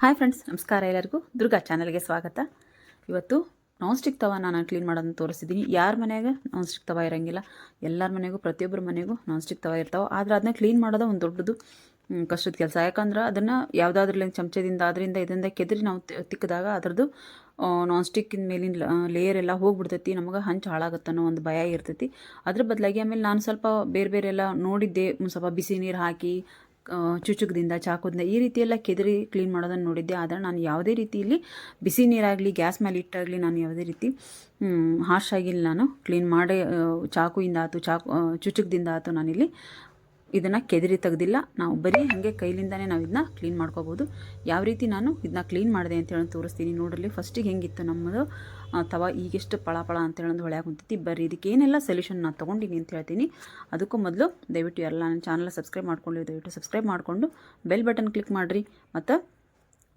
Hi friends, ನಮಸ್ಕಾರ ಎಲ್ಲರಿಗೂ. ದುರ್ಗಾ ಚಾನಲ್ಗೆ ಸ್ವಾಗತ. ಇವತ್ತು ನಾನ್ ಸ್ಟಿಕ್ ತವ ನಾನು ಕ್ಲೀನ್ ಮಾಡೋದನ್ನ ತೋರಿಸಿದ್ದೀನಿ ಯಾರ ಮನೆಗೆ ನಾನ್ ಸ್ಟಿಕ್ ತವ ಇರೋಂಗಿಲ್ಲ. ಎಲ್ಲರ ಮನೆಗೂ ಪ್ರತಿಯೊಬ್ಬರ ಮನೆಗೂ ನಾನ್ ಸ್ಟಿಕ್ ತವ ಇರ್ತಾವೆ. ಆದರೆ ಅದನ್ನ ಕ್ಲೀನ್ ಮಾಡೋದು ಒಂದು ದೊಡ್ಡದು ಕಷ್ಟದ ಕೆಲಸ. ಯಾಕಂದ್ರೆ ಅದನ್ನು ಯಾವುದಾದ್ರಲ್ಲಿ ಚಮಚದಿಂದ ಅದರಿಂದ ಇದರಿಂದ ಕೆದರಿ ನಾವು ತಿಕ್ಕಿದಾಗ ಅದರದ್ದು ನಾನ್ ಸ್ಟಿಕ್ಕಿನ ಮೇಲಿನ ಲೇಯರ್ ಎಲ್ಲ ಹೋಗ್ಬಿಡ್ತೈತಿ. ನಮಗೆ ಹಂಚು ಹಾಳಾಗುತ್ತೆ ಅನ್ನೋ ಒಂದು ಭಯ ಇರ್ತೈತಿ. ಅದ್ರ ಬದಲಾಗಿ ಆಮೇಲೆ ನಾನು ಸ್ವಲ್ಪ ಬೇರೆ ಬೇರೆ ಎಲ್ಲ ನೋಡಿದ್ದೆ ಸ್ವಲ್ಪ ಬಿಸಿ ನೀರು ಹಾಕಿ ಚುಚುಕದಿಂದ ಚಾಕುದಿಂದ ಈ ರೀತಿ ಎಲ್ಲ ಕೆದರಿ ಕ್ಲೀನ್ ಮಾಡೋದನ್ನು ನೋಡಿದ್ದೆ. ಆದರೆ ನಾನು ಯಾವುದೇ ರೀತಿಯಲ್ಲಿ ಬಿಸಿ ನೀರಾಗಲಿ ಗ್ಯಾಸ್ ಮೇಲೆ ಇಟ್ಟಾಗಲಿ ನಾನು ಯಾವುದೇ ರೀತಿ ಹಾಶ್ ಆಗಿಲ್ಲ ನಾನು. ಕ್ಲೀನ್ ಮಾಡಿ ಚಾಕುಯಿಂದ ಆಯ್ತು ಚಾಕು ಚುಚುಕದಿಂದ ಆಯ್ತು ನಾನಿಲ್ಲಿ ಇದನ್ನು ಕೆದರಿ ತೆಗ್ದಿಲ್ಲ. ನಾವು ಬರೀ ಹಾಗೆ ಕೈಲಿಂದನೇ ನಾವು ಇದನ್ನ ಕ್ಲೀನ್ ಮಾಡ್ಕೋಬೋದು. ಯಾವ ರೀತಿ ನಾನು ಇದನ್ನ ಕ್ಲೀನ್ ಮಾಡಿದೆ ಅಂತ ಹೇಳಿ ತೋರಿಸ್ತೀನಿ. ನೋಡಲಿ ಫಸ್ಟಿಗೆ ಹೆಂಗಿತ್ತು ನಮ್ಮದು? ತವ ಈಗೆಷ್ಟು ಪಳ ಪಳ ಅಂತ ಹೇಳೋದು ಹೊಳೆ ಕುಂತೈತಿ ಬರ್ರಿ, ಇದಕ್ಕೆ ಏನೆಲ್ಲ ಸೊಲ್ಯೂಷನ್ ನಾನು ತೊಗೊಂಡಿನಿ ಅಂತ ಹೇಳ್ತೀನಿ. ಅದಕ್ಕೂ ಮೊದಲು ದಯವಿಟ್ಟು ಎಲ್ಲ ನನ್ನ ಚಾನಲ್ ಸಬ್ಸ್ಕ್ರೈಬ್ ಮಾಡ್ಕೊಳ್ಳಿ ದಯವಿಟ್ಟು ಸಬ್ಸ್ಕ್ರೈಬ್ ಮಾಡಿಕೊಂಡು ಬೆಲ್ ಬಟನ್ ಕ್ಲಿಕ್ ಮಾಡಿರಿ. ಮತ್ತು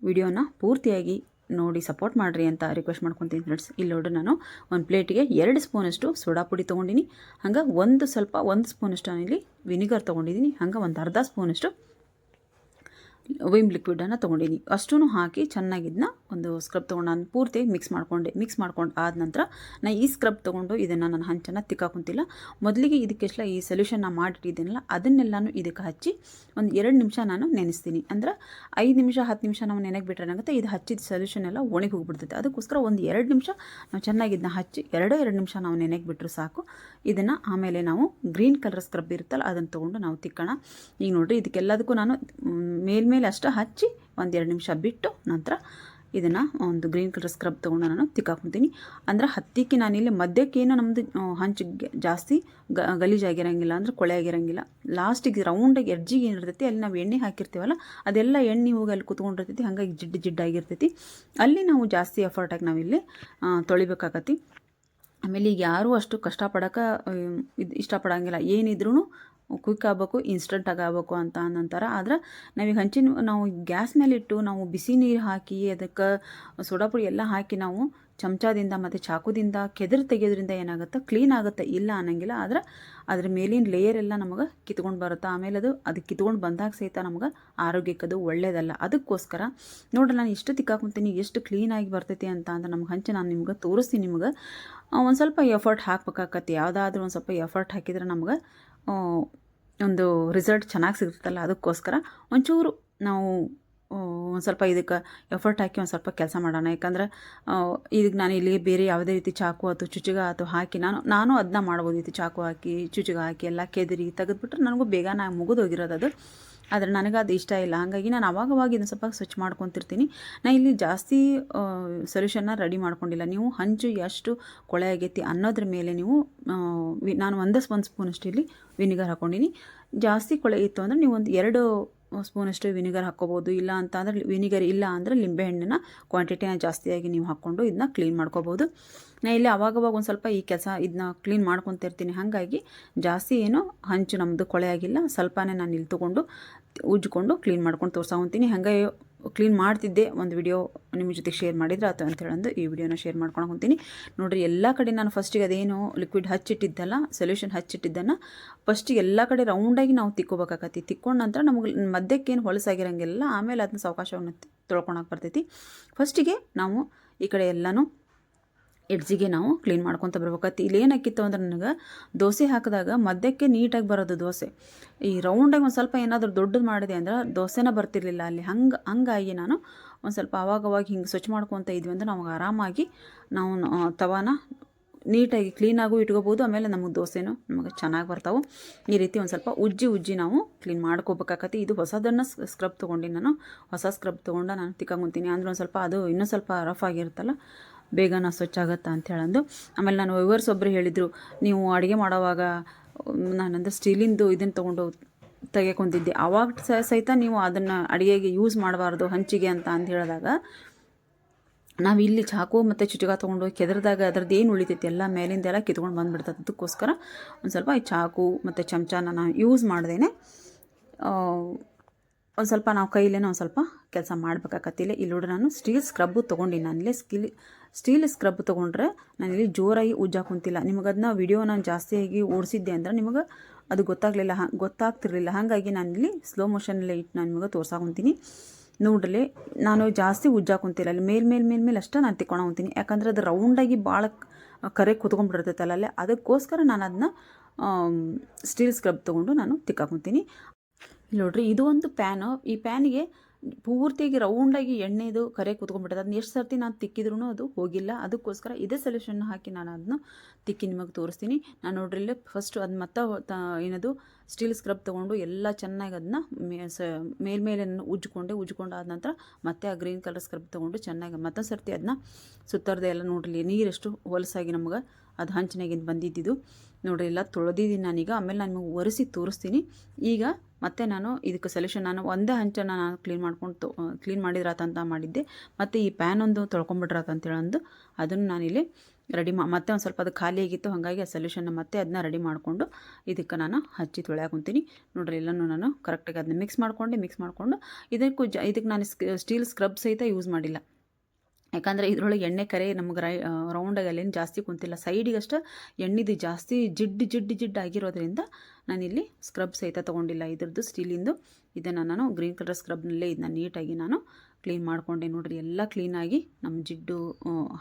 ವಿಡಿಯೋನ ಪೂರ್ತಿಯಾಗಿ ನೋಡಿ ಸಪೋರ್ಟ್ ಮಾಡಿರಿ ಅಂತ ರಿಕ್ವೆಸ್ಟ್ ಮಾಡ್ಕೊತೀನಿ ಫ್ರೆಂಡ್ಸ್ ಇಲ್ಲಿ ನೋಡಿ ನಾನು ಒಂದು ಪ್ಲೇಟಿಗೆ ಎರಡು ಸ್ಪೂನಷ್ಟು ಸೋಡಾ ಪುಡಿ ತೊಗೊಂಡಿನಿ. ಹಂಗೆ ಒಂದು ಸ್ವಲ್ಪ ಒಂದು ಸ್ಪೂನಷ್ಟು ನಾನಿಲ್ಲಿ ವಿನಿಗರ್ ತೊಗೊಂಡಿದ್ದೀನಿ ಹಂಗೆ ಒಂದು ಅರ್ಧ ಸ್ಪೂನಷ್ಟು ವಿಮ್ ಲಿಕ್ವಿಡನ್ನು ತೊಗೊಂಡಿನಿ ಅಷ್ಟೂ ಹಾಕಿ ಚೆನ್ನಾಗಿದ್ದನ್ನ ಒಂದು ಸ್ಕ್ರಬ್ ತೊಗೊಂಡು ನಾನು ಪೂರ್ತಿ ಮಿಕ್ಸ್ ಮಾಡ್ಕೊಂಡೆ ಮಿಕ್ಸ್ ಮಾಡ್ಕೊಂಡು ಆದ ನಂತರ ನಾನು ಈ ಸ್ಕ್ರಬ್ ತೊಗೊಂಡು ಇದನ್ನು ನಾನು ಹಂಚನ್ನು ತಿಕ್ಕಾಕೊಂತಿಲ್ಲ ಮೊದಲಿಗೆ ಇದಕ್ಕೆಲ್ಲ ಈ ಸೊಲ್ಯೂಷನ್ ನಾನು ಮಾಡಿಟ್ಟಿದ್ದೀನಲ್ಲ, ಅದನ್ನೆಲ್ಲನೂ ಇದಕ್ಕೆ ಹಚ್ಚಿ ಒಂದು ಎರಡು ನಿಮಿಷ ನಾನು ನೆನೆಸ್ತೀನಿ. ಅಂದ್ರೆ ಐದು ನಿಮಿಷ, ಹತ್ತು ನಿಮಿಷ ನಾವು ನೆನೆಗೆ ಬಿಟ್ರೆ ಏನಾಗುತ್ತೆ? ಇದು ಹಚ್ಚಿದ ಸೊಲ್ಯೂಷನ್ ಎಲ್ಲ ಒಣಗಿ ಹೋಗ್ಬಿಡ್ತೈತೆ. ಅದಕ್ಕೋಸ್ಕರ ಒಂದು ಎರಡು ನಿಮಿಷ ನಾವು ಚೆನ್ನಾಗಿ ಇದನ್ನ ಹಚ್ಚಿ ಎರಡೇ ಎರಡು ನಿಮಿಷ ನಾವು ನೆನೆಗೆ ಬಿಟ್ಟರು ಸಾಕು. ಇದನ್ನು ಆಮೇಲೆ ನಾವು ಗ್ರೀನ್ ಕಲರ್ ಸ್ಕ್ರಬ್ ಇರುತ್ತಲ್ಲ ಅದನ್ನು ತೊಗೊಂಡು ನಾವು ತಿಕ್ಕೋಣ. ಈಗ ನೋಡಿರಿ, ಇದಕ್ಕೆಲ್ಲದಕ್ಕೂ ನಾನು ಮೇಲ್ಮೇಲೆ ಅಷ್ಟು ಹಚ್ಚಿ ಒಂದು ಎರಡು ನಿಮಿಷ ಬಿಟ್ಟು ನಂತರ ಇದನ್ನು ಒಂದು ಗ್ರೀನ್ ಕಲರ್ ಸ್ಕ್ರಬ್ ತೊಗೊಂಡು ನಾನು ತಿಕ್ಕಾಕೊಂತೀನಿ ಅಂದ್ರೆ ಹತ್ತಿಕ್ಕೆ ನಾನಿಲ್ಲಿ ಮಧ್ಯಕ್ಕೇನು ನಮ್ಮದು ಹಂಚು ಜಾಸ್ತಿ ಗ ಗಲೀಜಾಗಿರಂಗಿಲ್ಲ ಅಂದ್ರೆ ಕೊಳೆ ಆಗಿರಂಗಿಲ್ಲ. ಲಾಸ್ಟಿಗೆ ರೌಂಡಾಗಿ ಎಡ್ಜಿಗೆ ಏನಿರ್ತೈತಿ, ಅಲ್ಲಿ ನಾವು ಎಣ್ಣೆ ಹಾಕಿರ್ತೀವಲ್ಲ, ಅದೆಲ್ಲ ಎಣ್ಣೆ ಹೋಗಿ ಅಲ್ಲಿ ಕುತ್ಕೊಂಡಿರ್ತೈತಿ, ಹಾಗಾಗಿ ಜಿಡ್ಡು ಜಿಡ್ಡಾಗಿರ್ತೈತಿ ಅಲ್ಲಿ ನಾವು ಜಾಸ್ತಿ ಎಫರ್ಟಾಗಿ ನಾವಿಲ್ಲಿ ತೊಳಿಬೇಕಾಗತ್ತಿ. ಆಮೇಲೆ ಈಗ ಯಾರೂ ಅಷ್ಟು ಕಷ್ಟಪಡೋಕೆ ಇದು ಇಷ್ಟಪಡೋಂಗಿಲ್ಲ. ಏನಿದ್ರೂ ಕ್ವಿಕ್ ಆಗಬೇಕು ಇನ್ಸ್ಟಂಟ್ ಆಗಬೇಕು ಅಂತ ಅಂತಾರೆ ಆದ್ರೆ ನಾವೀಗ ಹಂಚಿನ, ನಾವು ಗ್ಯಾಸ್ ಮೇಲೆ ಇಟ್ಟು ನಾವು ಬಿಸಿ ನೀರು ಹಾಕಿ ಅದಕ್ಕೆ ಸೋಡಾ ಪುಡಿ ಎಲ್ಲ ಹಾಕಿ ನಾವು ಚಮಚದಿಂದ ಮತ್ತು ಚಾಕುದಿಂದ ಕೆದರು ತೆಗೆಯೋದ್ರಿಂದ ಏನಾಗುತ್ತೆ? ಕ್ಲೀನ್ ಆಗುತ್ತೆ. ಇಲ್ಲ ಅನ್ನಂಗಿಲ್ಲ. ಆದ್ರೆ ಅದ್ರ ಮೇಲಿನ ಲೇಯರ್ ಎಲ್ಲ ನಮಗೆ ಕಿತ್ಕೊಂಡು ಬರುತ್ತೆ. ಆಮೇಲೆ ಅದು ಅದು ಕಿತ್ಕೊಂಡು ಬಂದಾಗ ಸಹಿತ ನಮ್ಗೆ ಆರೋಗ್ಯಕ್ಕೆ ಅದು ಒಳ್ಳೇದಲ್ಲ. ಅದಕ್ಕೋಸ್ಕರ ನೋಡ್ರಿ ನಾನು ಎಷ್ಟು ತಿಕ್ಕಾಕೊಂತೀನಿ ಎಷ್ಟು ಕ್ಲೀನಾಗಿ ಬರ್ತೈತಿ ಅಂತ ಅಂದ್ರೆ ನಮ್ಗೆ ಹಂಚಿ ನಾನು ನಿಮ್ಗೆ ತೋರಿಸ್ತೀನಿ ನಿಮ್ಗೆ. ಒಂದು ಸ್ವಲ್ಪ ಎಫರ್ಟ್ ಹಾಕ್ಬೇಕಾಕತ್ತೆ ಯಾವುದಾದ್ರೂ ಒಂದು ಸ್ವಲ್ಪ ಎಫರ್ಟ್ ಹಾಕಿದ್ರೆ ನಮ್ಗೆ ಒಂದು ರಿಸಲ್ಟ್ ಚೆನ್ನಾಗಿ ಸಿಗುತ್ತಲ್ಲ ಅದಕ್ಕೋಸ್ಕರ ಒಂಚೂರು ನಾವು ಒಂದು ಸ್ವಲ್ಪ ಇದಕ್ಕೆ ಎಫರ್ಟ್ ಹಾಕಿ ಒಂದು ಸ್ವಲ್ಪ ಕೆಲಸ ಮಾಡೋಣ. ಯಾಕಂದ್ರೆ ಇದಕ್ಕೆ ನಾನು ಇಲ್ಲಿ ಬೇರೆ ಯಾವುದೇ ರೀತಿ ಚಾಕು ಆಯ್ತು ಚುಚುಗ ಆಯ್ತು ಹಾಕಿ ನಾನು ನಾನು ಅದನ್ನ ಮಾಡ್ಬೋದಿತ್ತು ಚಾಕು ಹಾಕಿ ಚುಚುಗ ಹಾಕಿ, ಎಲ್ಲ ಕೆದರಿ ತೆಗೆದ್ಬಿಟ್ರೆ ನನಗೂ ಬೇಗ ನಾನು ಮುಗಿದೋಗಿರೋದು ಅದು. ಆದರೆ ನನಗೆ ಅದು ಇಷ್ಟ ಇಲ್ಲ. ಹಾಗಾಗಿ ನಾನು ಅವಾಗವಾಗ ಅವಾಗ ಇದನ್ನು ಸ್ವಲ್ಪ ಸ್ವಚ್ಛ ಮಾಡ್ಕೊತಿರ್ತೀನಿ. ನಾನು ಇಲ್ಲಿ ಜಾಸ್ತಿ ಸೊಲ್ಯೂಷನ್ನ ರೆಡಿ ಮಾಡ್ಕೊಂಡಿಲ್ಲ. ನೀವು ಹಂಚು ಎಷ್ಟು ಕೊಳೆ ಆಗೈತಿ ಅನ್ನೋದ್ರ ಮೇಲೆ ನೀವು ನಾನು ಒಂದು ಒಂದು ಸ್ಪೂನಷ್ಟು ಇಲ್ಲಿ ವಿನಿಗರ್ ಹಾಕ್ಕೊಂಡಿನಿ ಜಾಸ್ತಿ ಕೊಳೆ ಇತ್ತು ಅಂದರೆ ನೀವು ಒಂದು ಎರಡು ಸ್ಪೂನಷ್ಟು ವಿನಿಗರ್ ಹಾಕ್ಕೋಬೋದು. ಇಲ್ಲ ಅಂತ ಅಂದರೆ ವಿನಿಗರ್ ಇಲ್ಲ ಅಂದರೆ ಲಿಂಬೆಹಣ್ಣಿನ ಕ್ವಾಂಟಿಟಿನ ಜಾಸ್ತಿಯಾಗಿ ನೀವು ಹಾಕ್ಕೊಂಡು ಇದನ್ನ ಕ್ಲೀನ್ ಮಾಡ್ಕೋಬೋದು. ನಾ ಇಲ್ಲಿ ಅವಾಗವಾಗ ಒಂದು ಸ್ವಲ್ಪ ಈ ಕೆಲಸ ಇದನ್ನ ಕ್ಲೀನ್ ಮಾಡ್ಕೊತಿರ್ತೀನಿ. ಹಾಗಾಗಿ ಜಾಸ್ತಿ ಏನು ಹಂಚು ನಮ್ಮದು ಕೊಳೆ ಆಗಿಲ್ಲ. ಸ್ವಲ್ಪನೇ ನಾನು ಇಲ್ಲಿ ತೊಗೊಂಡು ಉಜ್ಜಿಕೊಂಡು ಕ್ಲೀನ್ ಮಾಡ್ಕೊಂಡು ತೋರ್ಸಕೊಂತೀನಿ ಹಾಗೆ ಕ್ಲೀನ್ ಮಾಡ್ತಿದ್ದೆ. ಒಂದು ವಿಡಿಯೋ ನಿಮ್ಮ ಜೊತೆ ಶೇರ್ ಮಾಡಿದ್ರೆ ಆಯ್ತು ಅಂತ ಹೇಳಂದು ಈ ವಿಡಿಯೋನ ಶೇರ್ ಮಾಡ್ಕೊಂಡು ಹೋಗ್ತೀನಿ ನೋಡಿರಿ, ಎಲ್ಲ ಕಡೆ ನಾನು ಫಸ್ಟಿಗೆ ಅದೇನು ಲಿಕ್ವಿಡ್ ಹಚ್ಚಿಟ್ಟಿದ್ದಲ್ಲ ಸೊಲ್ಯೂಷನ್ ಹಚ್ಚಿಟ್ಟಿದ್ದನ್ನು ಫಸ್ಟಿಗೆ ಎಲ್ಲ ಕಡೆ ರೌಂಡಾಗಿ ನಾವು ತಿಕ್ಕೋಬೇಕಾಗತ್ತೆ ತಿಕ್ಕೊಂಡ ನಂತರ ನಮಗೆ ಮಧ್ಯಕ್ಕೇನು ಹೊಲಸಾಗಿರಂಗಿಲ್ಲ ಆಮೇಲೆ ಅದನ್ನ ಸಾವಕಾಶವನ್ನು ತೊಳ್ಕೊಳಕ್ಕೆ ಬರ್ತೈತಿ. ಫಸ್ಟಿಗೆ ನಾವು ಈ ಕಡೆ ಎಲ್ಲನೂ ಎಡ್ಜಿಗೆ ನಾವು ಕ್ಲೀನ್ ಮಾಡ್ಕೊತ ಬರ್ಬೇಕಾಗ್ತಿ ಇಲ್ಲಿ ಏನಾಕಿತ್ತು ಅಂದ್ರೆ ನನಗೆ ದೋಸೆ ಹಾಕಿದಾಗ ಮಧ್ಯಕ್ಕೆ ನೀಟಾಗಿ ಬರೋದು ದೋಸೆ. ಈ ರೌಂಡಾಗಿ ಒಂದು ಸ್ವಲ್ಪ ಏನಾದರೂ ದೊಡ್ಡದು ಮಾಡಿದೆ ಅಂದ್ರೆ ದೋಸೆನ ಬರ್ತಿರ್ಲಿಲ್ಲ. ಅಲ್ಲಿ ಹಂಗೆ, ಹಂಗಾಗಿ ನಾನು ಒಂದು ಸ್ವಲ್ಪ ಅವಾಗವಾಗ ಹಿಂಗೆ ಸ್ವಚ್ಛ ಮಾಡ್ಕೊತ ಇದ್ವಿ ಅಂದ್ರೆ ನಮಗೆ ಆರಾಮಾಗಿ ನಾವು ತವಾನ ನೀಟಾಗಿ ಕ್ಲೀನಾಗೂ ಇಟ್ಕೋಬೋದು. ಆಮೇಲೆ ನಮಗೆ ದೋಸೆನೂ ನಮಗೆ ಚೆನ್ನಾಗಿ ಬರ್ತಾವೆ. ಈ ರೀತಿ ಒಂದು ಸ್ವಲ್ಪ ಉಜ್ಜಿ ಉಜ್ಜಿ ನಾವು ಕ್ಲೀನ್ ಮಾಡ್ಕೋಬೇಕಾಕತಿ. ಇದು ಹೊಸದನ್ನು ಸ್ಕ್ರಬ್ ತೊಗೊಂಡು ನಾನು. ಹೊಸ ಸ್ಕ್ರಬ್ ತೊಗೊಂಡು ನಾನು ತಿಕ್ಕೊಂತೀನಿ ಅಂದ್ರೆ ಒಂದು ಸ್ವಲ್ಪ ಅದು ಇನ್ನೂ ಸ್ವಲ್ಪ ರಫ್ ಆಗಿರುತ್ತಲ್ಲ. ಬೇಗನ ಸ್ವಚ್ಛ ಆಗುತ್ತಾ ಅಂತ ಹೇಳಂದು. ಆಮೇಲೆ ನಾನು ವ್ಯೂವರ್ಸ್ ಒಬ್ಬರು ಹೇಳಿದರು, ನೀವು ಅಡುಗೆ ಮಾಡೋವಾಗ ನಾನಂದ್ರೆ ಸ್ಟೀಲಿಂದು ಇದನ್ನು ತೊಗೊಂಡು ತೆಗೆಕೊಂಡಿದ್ದೆ. ಆವಾಗ ಸಹಿತ ನೀವು ಅದನ್ನು ಅಡುಗೆಗೆ ಯೂಸ್ ಮಾಡಬಾರ್ದು, ಹಂಚಿಗೆ ಅಂತ ಅಂತ ಹೇಳಿದಾಗ, ನಾವು ಇಲ್ಲಿ ಚಾಕು ಮತ್ತು ಚಿಟಿಕ ತೊಗೊಂಡು ಕೆದರ್ದಾಗ ಅದ್ರದ್ದು ಏನು ಉಳಿತೈತಿ? ಎಲ್ಲ ಮೇಲಿಂದೆಲ್ಲ ಕಿತ್ಕೊಂಡು ಬಂದುಬಿಡ್ತದೆ ಅದಕ್ಕೋಸ್ಕರ ಒಂದು ಸ್ವಲ್ಪ ಈ ಚಾಕು ಮತ್ತು ಚಮಚನ ನಾನು ಯೂಸ್ ಮಾಡ್ದೇನೆ. ಒಂದು ಸ್ವಲ್ಪ ನಾವು ಕೈಲೇನೋ ಒಂದು ಸ್ವಲ್ಪ ಕೆಲಸ ಮಾಡಬೇಕಾಗತ್ತಿಲ್ಲ ಇಲ್ಲಿ ನೋಡಿ ನಾನು ಸ್ಟೀಲ್ ಸ್ಕ್ರಬ್ ತೊಗೊಂಡಿನಿ. ನಾನಿಲ್ಲಿ ಸ್ಕಿಲ್ ಸ್ಟೀಲ್ ಸ್ಕ್ರಬ್ ತೊಗೊಂಡ್ರೆ ನಾನಿಲ್ಲಿ ಜೋರಾಗಿ ಉಜ್ಜಾಕೊಂತಿಲ್ಲ ನಿಮಗೆ ಅದನ್ನ ವಿಡಿಯೋ ನಾನು ಜಾಸ್ತಿಯಾಗಿ ಓಡಿಸಿದ್ದೆ ಅಂದ್ರೆ ನಿಮಗೆ ಅದು ಗೊತ್ತಾಗಲಿಲ್ಲ. ಹಂಗೆ ಗೊತ್ತಾಗ್ತಿರ್ಲಿಲ್ಲ. ಹಾಗಾಗಿ ಇಲ್ಲಿ ಸ್ಲೋ ಮೋಷನಲ್ಲೇ ಇಟ್ಟು ನಾನು ನಿಮಗೆ ತೋರ್ಸಾಕೊಂತೀನಿ ನೋಡ್ರಿ, ನಾನು ಜಾಸ್ತಿ ಉಜ್ಜಾಕೊಂತಿಲ್ಲ ಅಲ್ಲಿ ಮೇಲ್ ಮೇಲ್ ಮೇಲ್, ಮೇಲೆ ಅಷ್ಟೇ ನಾನು ತಿಕ್ಕೊಂಡು ಹೋಗ್ತೀನಿ ಯಾಕಂದ್ರೆ ಅದು ರೌಂಡಾಗಿ ಭಾಳ ಕರೆ ಕುತ್ಕೊಂಡ್ಬಿಟ್ಟಿರ್ತೈತಲ್ಲ ಅಲ್ಲೇ. ಅದಕ್ಕೋಸ್ಕರ ನಾನು ಅದನ್ನ ಸ್ಟೀಲ್ ಸ್ಕ್ರಬ್ ತೊಗೊಂಡು ನಾನು ತಿಕ್ಕಾಕೊಂತೀನಿ ನೋಡ್ರಿ, ಇದು ಒಂದು ಪ್ಯಾನು. ಈ ಪ್ಯಾನಿಗೆ ಪೂರ್ತಿಯಾಗಿ ರೌಂಡಾಗಿ ಎಣ್ಣೆದು ಕರೆ ಕೂತ್ಕೊಂಡ್ಬಿಟ್ಟದೆ ಅದನ್ನ ಎಷ್ಟು ಸರ್ತಿ ನಾನು ತಿಕ್ಕಿದ್ರು ಅದು ಹೋಗಿಲ್ಲ. ಅದಕ್ಕೋಸ್ಕರ ಇದೇ ಸೊಲ್ಯೂಷನ್ ಹಾಕಿ ನಾನು ಅದನ್ನ ತಿಕ್ಕಿ ನಿಮಗೆ ತೋರಿಸ್ತೀನಿ. ನಾನು ನೋಡ್ರಿ ಇಲ್ಲೇ ಫಸ್ಟ್ ಅದು ಮತ್ತೆ ಏನದು ಸ್ಟೀಲ್ ಸ್ಕ್ರಬ್ ತೊಗೊಂಡು ಎಲ್ಲ ಚೆನ್ನಾಗಿ ಅದನ್ನ ಮೇಲ್ಮೇಲೆ ಉಜ್ಜಿಕೊಂಡೆ ಆದ ನಂತರ ಮತ್ತೆ ಆ ಗ್ರೀನ್ ಕಲರ್ ಸ್ಕ್ರಬ್ ತೊಗೊಂಡು ಚೆನ್ನಾಗಿ ಮತ್ತೊಂದು ಸರ್ತಿ ಅದನ್ನ ಸುತ್ತರ್ದೆ ಎಲ್ಲ ನೋಡ್ರಿ, ನೀರೆಷ್ಟು ಹೊಲಸಾಗಿ ನಮ್ಗೆ ಅದು ಹಂಚಿನಾಗಿಂದ ಬಂದಿದ್ದಿದ್ದು ನೋಡ್ರಿ, ಎಲ್ಲ ತೊಳೆದಿದ್ದೀನಿ ನಾನೀಗ. ಆಮೇಲೆ ನಾನು ನಿಮಗೆ ಒರೆಸಿ ತೋರಿಸ್ತೀನಿ. ಈಗ ಮತ್ತೆ ನಾನು ಇದಕ್ಕೆ ಸೊಲ್ಯೂಷನ್ ನಾನು ಒಂದೇ ಹಂಚನ್ನು ನಾನು ಕ್ಲೀನ್ ಮಾಡ್ಕೊಂಡು ತೊ ಕ್ಲೀನ್ ಮಾಡಿದ್ರಾತಂತ ಮಾಡಿದ್ದೆ. ಮತ್ತು ಈ ಪ್ಯಾನ್ ಒಂದು ತೊಳ್ಕೊಂಬಿಟ್ರಾತ ಅಂತೇಳಿ ಅಂದು ಅದನ್ನು ನಾನಿಲ್ಲಿ ರೆಡಿ ಮಾ, ಮತ್ತೆ ಒಂದು ಸ್ವಲ್ಪ ಅದು ಖಾಲಿ ಆಗಿತ್ತು. ಹಾಗಾಗಿ ಆ ಸೊಲ್ಯೂಷನ್ನ ಮತ್ತೆ ಅದನ್ನ ರೆಡಿ ಮಾಡಿಕೊಂಡು ಇದಕ್ಕೆ ನಾನು ಹಚ್ಚಿ ತೊಳ್ಯಾಕೊಂತೀನಿ ನೋಡ್ರಿ, ಎಲ್ಲನೂ ನಾನು ಕರೆಕ್ಟಾಗಿ ಅದನ್ನ ಮಿಕ್ಸ್ ಮಾಡಿಕೊಂಡೆ ಮಿಕ್ಸ್ ಮಾಡಿಕೊಂಡು ಇದಕ್ಕೂ ಜ, ಇದಕ್ಕೆ ನಾನು ಸ್ಟೀಲ್ ಸ್ಕ್ರಬ್ ಸಹಿತ ಯೂಸ್ ಮಾಡಿಲ್ಲ. ಯಾಕಂದರೆ ಇದರೊಳಗೆ ಎಣ್ಣೆ ಕರೆ ನಮ್ಗೆ ರೈ ರೌಂಡಾಗಿ ಅಲ್ಲೇನು ಜಾಸ್ತಿ ಕುಂತಿಲ್ಲ. ಸೈಡಿಗಷ್ಟು ಎಣ್ಣೆದು ಜಾಸ್ತಿ ಜಿಡ್ಡು ಜಿಡ್ಡು ಜಿಡ್ಡು ಆಗಿರೋದ್ರಿಂದ ನಾನಿಲ್ಲಿ ಸ್ಕ್ರಬ್ ಸಹಿತ ತೊಗೊಂಡಿಲ್ಲ. ಇದ್ರದ್ದು ಸ್ಟೀಲಿಂದು ಇದನ್ನು ನಾನು ಗ್ರೀನ್ ಕಲರ್ ಸ್ಕ್ರಬ್ನಲ್ಲೇ ಇದನ್ನ ನೀಟಾಗಿ ನಾನು ಕ್ಲೀನ್ ಮಾಡಿಕೊಂಡೆ ನೋಡ್ರಿ, ಎಲ್ಲ ಕ್ಲೀನಾಗಿ ನಮ್ಮ ಜಿಡ್ಡು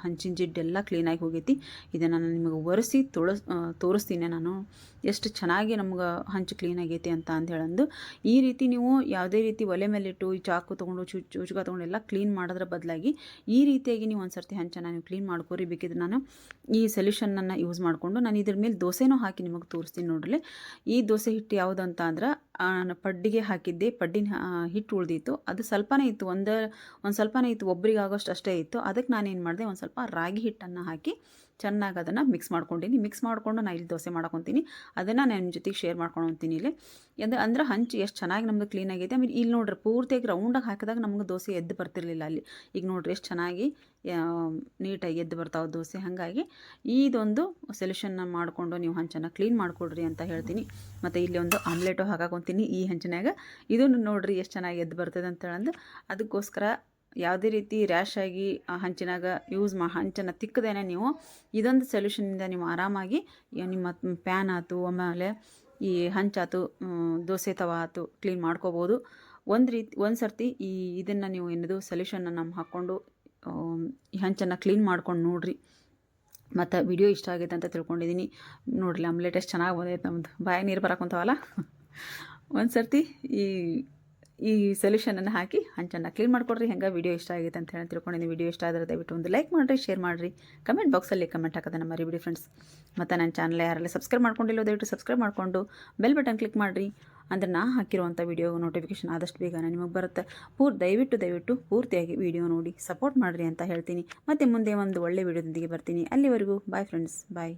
ಹಂಚಿನ ಜಿಡ್ಡೆಲ್ಲ ಕ್ಲೀನಾಗಿ ಹೋಗೈತಿ. ಇದನ್ನು ನಾನು ನಿಮಗೆ ಒರೆಸಿ ತೊಳಸ್ ತೋರಿಸ್ತೀನಿ ನಾನು. ಎಷ್ಟು ಚೆನ್ನಾಗಿ ನಮ್ಗೆ ಹಂಚು ಕ್ಲೀನ್ ಆಗೈತಿ ಅಂತ ಹೇಳಂದು. ಈ ರೀತಿ ನೀವು ಯಾವುದೇ ರೀತಿ ಒಲೆ ಮೇಲಿಟ್ಟು ಈ ಚಾಕು ತೊಗೊಂಡು, ಚು, ಚುಚುಕ ತೊಗೊಂಡು ಎಲ್ಲ ಕ್ಲೀನ್ ಮಾಡೋದ್ರ ಬದಲಾಗಿ ಈ ರೀತಿಯಾಗಿ ನೀವು ಒಂದು ಸರ್ತಿ ಹಂಚನ್ನು ನೀವು ಕ್ಲೀನ್ ಮಾಡ್ಕೋರಿ. ಬೇಕಿದ್ರೆ ನಾನು ಈ ಸೊಲ್ಯೂಷನನ್ನು ಯೂಸ್ ಮಾಡಿಕೊಂಡು ನಾನು ಇದ್ರ ಮೇಲೆ ದೋಸೆನೂ ಹಾಕಿ ನಿಮಗೆ ತೋರಿಸ್ತೀನಿ ನೋಡ್ರಿ ಈ ದೋಸೆ ಹಿಟ್ಟು ಯಾವುದು ಅಂತ ಅಂದ್ರೆ ಪಡ್ಡಿಗೆ ಹಾಕಿದ್ದೆ, ಪಡ್ಡಿನ ಹಿಟ್ಟು ಉಳ್ದಿತ್ತು. ಅದು ಸ್ವಲ್ಪನೇ ಇತ್ತು, ಒಂದು ಒಂದು ಸ್ವಲ್ಪನೇ ಇತ್ತು ಒಬ್ಬರಿಗೆ ಆಗೋಷ್ಟು ಅಷ್ಟೇ ಇತ್ತು. ಅದಕ್ಕೆ ನಾನೇನು ಮಾಡಿದೆ, ಒಂದು ಸ್ವಲ್ಪ ರಾಗಿ ಹಿಟ್ಟನ್ನು ಹಾಕಿ ಚೆನ್ನಾಗಿ ಅದನ್ನು ಮಿಕ್ಸ್ ಮಾಡ್ಕೊಂಡಿನಿ. ಮಿಕ್ಸ್ ಮಾಡಿಕೊಂಡು ನಾನು ಇಲ್ಲಿ ದೋಸೆ ಮಾಡ್ಕೊತೀನಿ. ಅದನ್ನು ನಾನು ನಿಮ್ಮ ಜೊತೆಗೆ ಶೇರ್ ಮಾಡ್ಕೊಂಡು ಹೋಗ್ತೀನಿ ಇಲ್ಲಿ. ಅಂದ್ರೆ ಅಂದ್ರೆ ಹಂಚು ಎಷ್ಟು ಚೆನ್ನಾಗಿ ನಮ್ಮದು ಕ್ಲೀನ್ ಆಗೈತೆ. ಆಮೇಲೆ ಇಲ್ಲಿ ನೋಡ್ರಿ ಪೂರ್ತಿಯಾಗಿ ರೌಂಡಾಗಿ ಹಾಕಿದಾಗ ನಮ್ಗೆ ದೋಸೆ ಎದ್ದು ಬರ್ತಿರ್ಲಿಲ್ಲ ಅಲ್ಲಿ. ಈಗ ನೋಡ್ರಿ ಎಷ್ಟು ಚೆನ್ನಾಗಿ ನೀಟಾಗಿ ಎದ್ದು ಬರ್ತಾವೆ ದೋಸೆ. ಹಾಗಾಗಿ ಇದೊಂದು ಸೊಲ್ಯೂಷನ್ನ ಮಾಡಿಕೊಂಡು ನೀವು ಹಂಚನ್ನು ಕ್ಲೀನ್ ಮಾಡಿಕೊಡ್ರಿ ಅಂತ ಹೇಳ್ತೀನಿ. ಮತ್ತು ಇಲ್ಲಿ ಒಂದು ಆಮ್ಲೆಟು ಹಾಕಾಕೊಂತೀನಿ ಈ ಹಂಚಿನಾಗ ಇದನ್ನು ನೋಡ್ರಿ ಎಷ್ಟು ಚೆನ್ನಾಗಿ ಎದ್ದು ಬರ್ತದೆ ಅಂತ ಹೇಳಂದು ಅದಕ್ಕೋಸ್ಕರ ಯಾವುದೇ ರೀತಿ ರ್ಯಾಶ್ ಆಗಿ ಹಂಚಿನಾಗ ಯೂಸ್ ಮಾ, ಹಂಚನ್ನು ತಿಕ್ಕದೇನೆ ನೀವು ಇದೊಂದು ಸೊಲ್ಯೂಷನಿಂದ ನೀವು ಆರಾಮಾಗಿ ನಿಮ್ಮ ಪ್ಯಾನ್ ಆಯ್ತು ಆಮೇಲೆ ಈ ಹಂಚಾತು ದೋಸೆ ತವ ಆಯ್ತು ಕ್ಲೀನ್ ಮಾಡ್ಕೋಬೋದು. ಒಂದು ರೀತಿ, ಒಂದು ಸರ್ತಿ ಈ ಇದನ್ನು ನೀವು ಏನದು ಸೊಲ್ಯೂಷನ್ನ ನಮ್ಮ ಹಾಕ್ಕೊಂಡು ಈ ಹಂಚನ್ನು ಕ್ಲೀನ್ ಮಾಡ್ಕೊಂಡು ನೋಡ್ರಿ. ಮತ್ತು ವಿಡಿಯೋ ಇಷ್ಟ ಆಗೈತೆ ಅಂತ ತಿಳ್ಕೊಂಡಿದ್ದೀನಿ ನೋಡ್ರಿ, ಆಮ್ಲೆಟ್ ಎಷ್ಟು ಚೆನ್ನಾಗಿ ಬಂದೈತೆ ನಮ್ಮದು ಬಾಯ ನೀರು ಬರಕೊಂತಾವಲ್ಲ ಒಂದು ಸರ್ತಿ ಈ ಈ ಸೊಲ್ಯೂಷನನ್ನು ಹಾಕಿ ಹಂಚನ್ನು ಕ್ಲೀನ್ ಮಾಡಿಕೊಡ್ರಿ. ಹೆಂಗೆ ವೀಡಿಯೋ ಇಷ್ಟ ಆಗೈತೆ ಅಂತ ಹೇಳಿ ತಿಳ್ಕೊಂಡಿದ್ದೀನಿ. ವೀಡಿಯೋ ಇಷ್ಟ ಆದರೆ ದಯವಿಟ್ಟು ಒಂದು ಲೈಕ್ ಮಾಡಿರಿ ಶೇರ್ ಮಾಡಿರಿ. ಕಮೆಂಟ್ ಬಾಕ್ಸಲ್ಲಿ ಕಮೆಂಟ್ ಹಾಕೋದನ್ನು ಮರಿಬಿಡಿ ಫ್ರೆಂಡ್ಸ್ ಮತ್ತು ನನ್ನ ಚಾನಲ್ ಯಾರೆಲ್ಲ ಸಬ್ಸ್ಕ್ರೈಬ್ ಮಾಡ್ಕೊಂಡಿಲ್ಲ ದಯವಿಟ್ಟು ಸಬ್ಸ್ಕ್ರೈಬ್ ಮಾಡಿಕೊಂಡು ಬೆಲ್ ಬಟನ್ ಕ್ಲಿಕ್ ಮಾಡಿರಿ. ಅಂದ್ರೆ ನಾ ಹಾಕಿರುವಂಥ ವೀಡಿಯೋ ನೋಟಿಫಿಕೇಶನ್ ಆದಷ್ಟು ಬೇಗ ನಿಮಗೆ ಬರುತ್ತೆ. ಪೂರ್ ದಯವಿಟ್ಟು ದಯವಿಟ್ಟು ಪೂರ್ತಿಯಾಗಿ ವಿಡಿಯೋ ನೋಡಿ ಸಪೋರ್ಟ್ ಮಾಡಿರಿ ಅಂತ ಹೇಳ್ತೀನಿ. ಮತ್ತು ಮುಂದೆ ಒಂದು ಒಳ್ಳೆ ವೀಡಿಯೋದೊಂದಿಗೆ ಬರ್ತೀನಿ. ಅಲ್ಲಿವರೆಗೂ ಬಾಯ್ ಫ್ರೆಂಡ್ಸ್ ಬಾಯ್